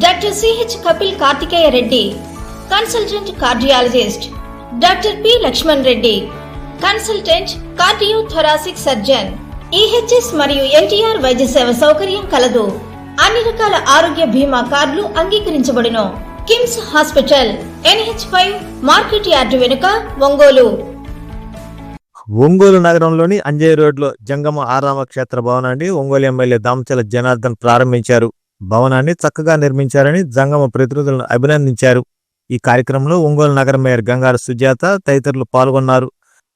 Doctor CH Kapil Karthikeya Reddy consultant cardiologist doctor P Lakshman Reddy consultant cardiothoracic surgeon EHS మరియు ఎన్టీఆర్ వైద్య సేవ సౌకర్యం కలదు. అన్ని రకాల ఆరోగ్య బీమా కార్డులు అంగీకరించబడును. KIMS hospital NH five market yard వెనుక ఒంగోలు. ఒంగోలు నగరంలోని అంజయ్ రోడ్లో జంగమ ఆరామ క్షేత్ర భవనాన్ని ఒంగోలు ఎమ్మెల్యే దామచల జనార్దన్ ప్రారంభించారు. భవనాన్ని చక్కగా నిర్మించారని జంగమ ప్రతినిధులను అభినందించారు. ఈ కార్యక్రమంలో ఒంగోలు నగర మేయర్ గంగారు సుజాత తదితరులు పాల్గొన్నారు.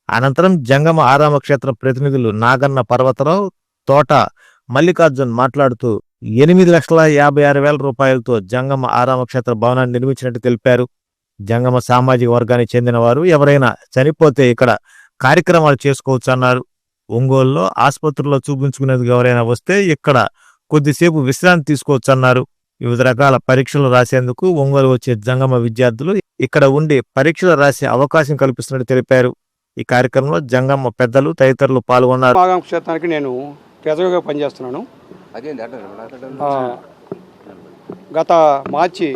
అనంతరం జంగమ ఆరామ క్షేత్ర ప్రతినిధులు నాగన్న పర్వతరావు తోట మల్లికార్జున్ మాట్లాడుతూ ఎనిమిది లక్షల యాభై ఆరు వేల రూపాయలతో జంగమ ఆరామ క్షేత్ర భవనాన్ని నిర్మించినట్టు తెలిపారు. జంగమ సామాజిక వర్గానికి చెందిన వారు ఎవరైనా చనిపోతే ఇక్కడ కార్యక్రమాలు చేసుకోవచ్చు అన్నారు. ఒంగోలులో ఆసుపత్రుల్లో చూపించుకునేందుకు ఎవరైనా వస్తే ఇక్కడ కొద్దిసేపు విశ్రాంతి తీసుకోవచ్చు అన్నారు వివిధ రకాల పరీక్షలు రాసేందుకు ఒంగోలు వచ్చే జంగమ విద్యార్థులు ఇక్కడ ఉండి పరీక్షలు రాసే అవకాశం కల్పిస్తున్నట్టు తెలిపారు. ఈ కార్యక్రమంలో జంగమ్మ పెద్దలు తదితరులు పాల్గొన్నారు. భాగం క్షేత్రానికి నేను ట్రెజరీగా పనిచేస్తున్నాను. గత మార్చి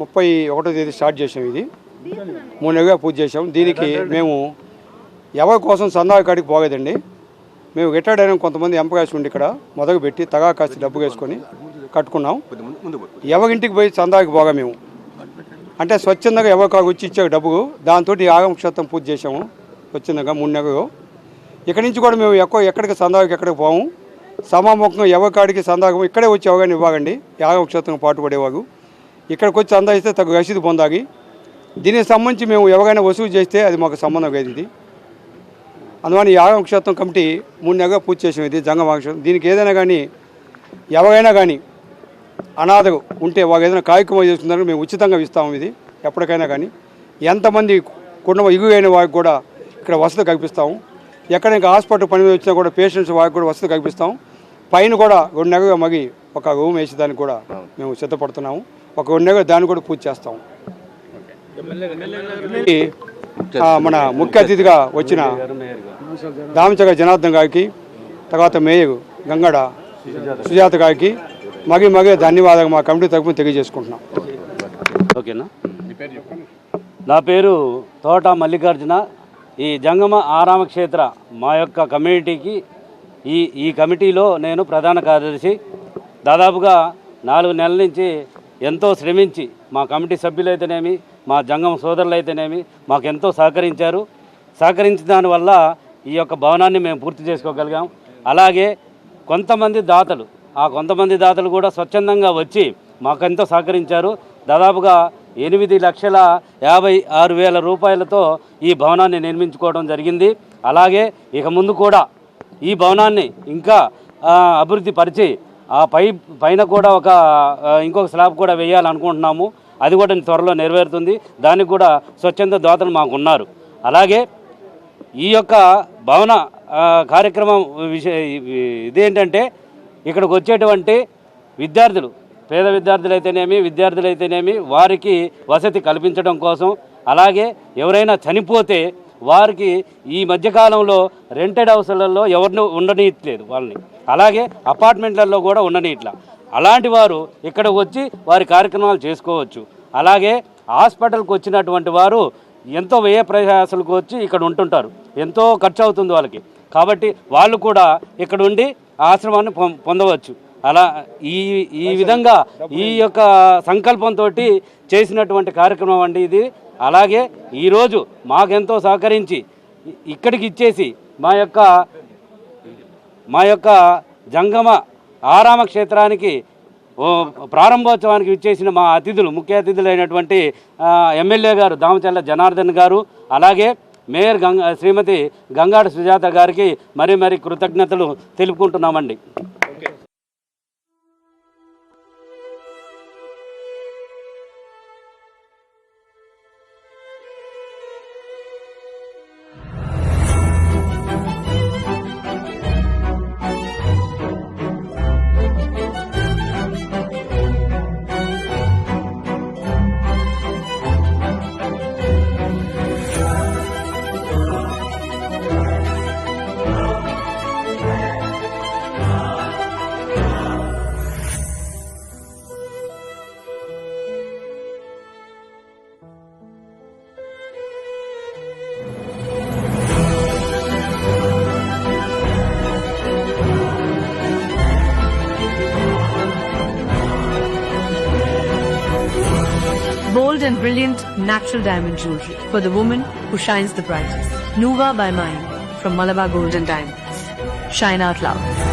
ముప్పై ఒకటో తేదీ స్టార్ట్ చేసాం ఇది. మూడు నెలలుగా పూజ చేసాం దీనికి మేము ఎవరి కోసం సందా కాడికి పోగేదండి మేము రిటైర్డ్ అయిన కొంతమంది ఎంప్లాయీస్ ఉండి ఇక్కడ మొదలు పెట్టి తగా కాస్త డబ్బు వేసుకొని కట్టుకున్నాం. ఎవరింటికి పోయి చందాకి పోగా మేము. అంటే స్వచ్ఛందంగా ఎవరి కాకు వచ్చి ఇచ్చే డబ్బు దాంతో ఆగమ క్షేత్రం పూజ చేసాము స్వచ్ఛందంగా మూడు నెలలు. ఇక్కడి నుంచి కూడా మేము ఎక్కువ ఎక్కడికి చందాకి ఎక్కడికి పోము. సమాముఖం ఎవరి కాడికి సందాకం ఇక్కడే వచ్చి అవగాహన ఇవ్వకండి. యాగం క్షేత్రం పాటుపడేవారు ఇక్కడికి వచ్చి సందా ఇస్తే తగు రసీదు పొందాగి దీనికి సంబంధించి మేము ఎవరైనా వసూలు చేస్తే అది మాకు సంబంధం లేదు ఇది. అందువల్ల ఈ యాగమ క్షేత్రం కమిటీ మూడు నెలలుగా పూజ చేసాం. ఇది జంగమ క్షేత్రం దీనికి ఏదైనా కానీ ఎవరైనా కానీ అనాథలు ఉంటే వాళ్ళు ఏదైనా కార్యక్రమం చేస్తున్నారో మేము ఉచితంగా ఇస్తాము ఇది ఎప్పటికైనా కానీ. ఎంతమంది కుటుంబ ఇగు అయిన వారికి కూడా ఇక్కడ వసతి కల్పిస్తాము. ఎక్కడ ఇంకా హాస్పిటల్ పని మీద వచ్చినా కూడా పేషెంట్స్ వారికి కూడా వసతి కల్పిస్తాం పైన కూడా రెండు నెలలుగా మగి ఒక రూమ్ వేసేదానికి కూడా మేము సిద్ధపడుతున్నాము. ఒక రెండు నెలలు దాన్ని కూడా పూజ చేస్తాము. మన ముఖ్య అతిథిగా వచ్చిన దామచగ జనార్దన్ గారికి తర్వాత మేయర్ గంగడ సుజాత. గారికి మగి మగే ధన్యవాదాలు మా కమిటీ తరఫున తెలియజేసుకుంటున్నాం. ఓకేనా? నా పేరు తోట మల్లికార్జున. ఈ జంగమ ఆరామ క్షేత్ర మా యొక్క కమ్యూనిటీకి ఈ ఈ కమిటీలో నేను ప్రధాన కార్యదర్శి. దాదాపుగా నాలుగు నెలల నుంచి ఎంతో శ్రమించి మా కమిటీ సభ్యులైతేనేమి మా జంగమ సోదరులు అయితేనేమి మాకు ఎంతో సహకరించారు. సహకరించిన దానివల్ల ఈ యొక్క భవనాన్ని మేము పూర్తి చేసుకోగలిగాం. అలాగే కొంతమంది దాతలు ఆ కొంతమంది దాతలు కూడా స్వచ్ఛందంగా వచ్చి మాకెంతో సహకరించారు. దాదాపుగా ఎనిమిది లక్షల యాభై ఆరు వేల రూపాయలతో ఈ భవనాన్ని నిర్మించుకోవడం జరిగింది. అలాగే ఇక ముందు కూడా ఈ భవనాన్ని ఇంకా అభివృద్ధి పరిచి ఆ పై పైన కూడా ఒక ఇంకొక స్లాబ్ కూడా వేయాలనుకుంటున్నాము. అది కూడా త్వరలో నెరవేరుతుంది. దానికి కూడా స్వచ్ఛంద దాతలు మాకు ఉన్నారు. అలాగే ఈ యొక్క భవన కార్యక్రమం విషయ ఇదేంటంటే ఇక్కడికి వచ్చేటువంటి విద్యార్థులు పేద విద్యార్థులు అయితేనేమి విద్యార్థులు అయితేనేమి వారికి వసతి కల్పించడం కోసం అలాగే ఎవరైనా చనిపోతే వారికి ఈ మధ్యకాలంలో రెంటెడ్ హౌస్లలో ఎవరిని ఉండనీయట్లేదు వాళ్ళని. అలాగే అపార్ట్మెంట్లలో కూడా ఉండనీయట్లా. అలాంటి వారు ఇక్కడికి వచ్చి వారి కార్యక్రమాలు చేసుకోవచ్చు. అలాగే హాస్పిటల్కి వచ్చినటువంటి వారు ఎంతో వ్యయ ప్రయాసాలకు వచ్చి ఇక్కడ ఉంటుంటారు. ఎంతో ఖర్చు అవుతుంది వాళ్ళకి. కాబట్టి వాళ్ళు కూడా ఇక్కడ ఉండి ఆశ్రమాన్ని పొందవచ్చు. అలా ఈ ఈ విధంగా ఈ యొక్క సంకల్పంతో చేసినటువంటి కార్యక్రమం అండి ఇది. అలాగే ఈరోజు మాకెంతో సహకరించి ఇక్కడికి ఇచ్చేసి మా యొక్క మా యొక్క జంగమ ఆరామ క్షేత్రానికి ఓ ప్రారంభోత్సవానికి విచ్చేసిన మా అతిథులు ముఖ్య అతిథులైనటువంటి ఎమ్మెల్యే గారు దామచల్ల జనార్దన్ గారు అలాగే మేయర్ గంగ శ్రీమతి గంగాడ సుజాత గారికి మరీ మరీ కృతజ్ఞతలు తెలుపుకుంటున్నామండి. Bold and brilliant natural diamond jewelry for the woman who shines the brightest. Nuva by Mine from Malabar Gold and Diamonds. Shine out loud.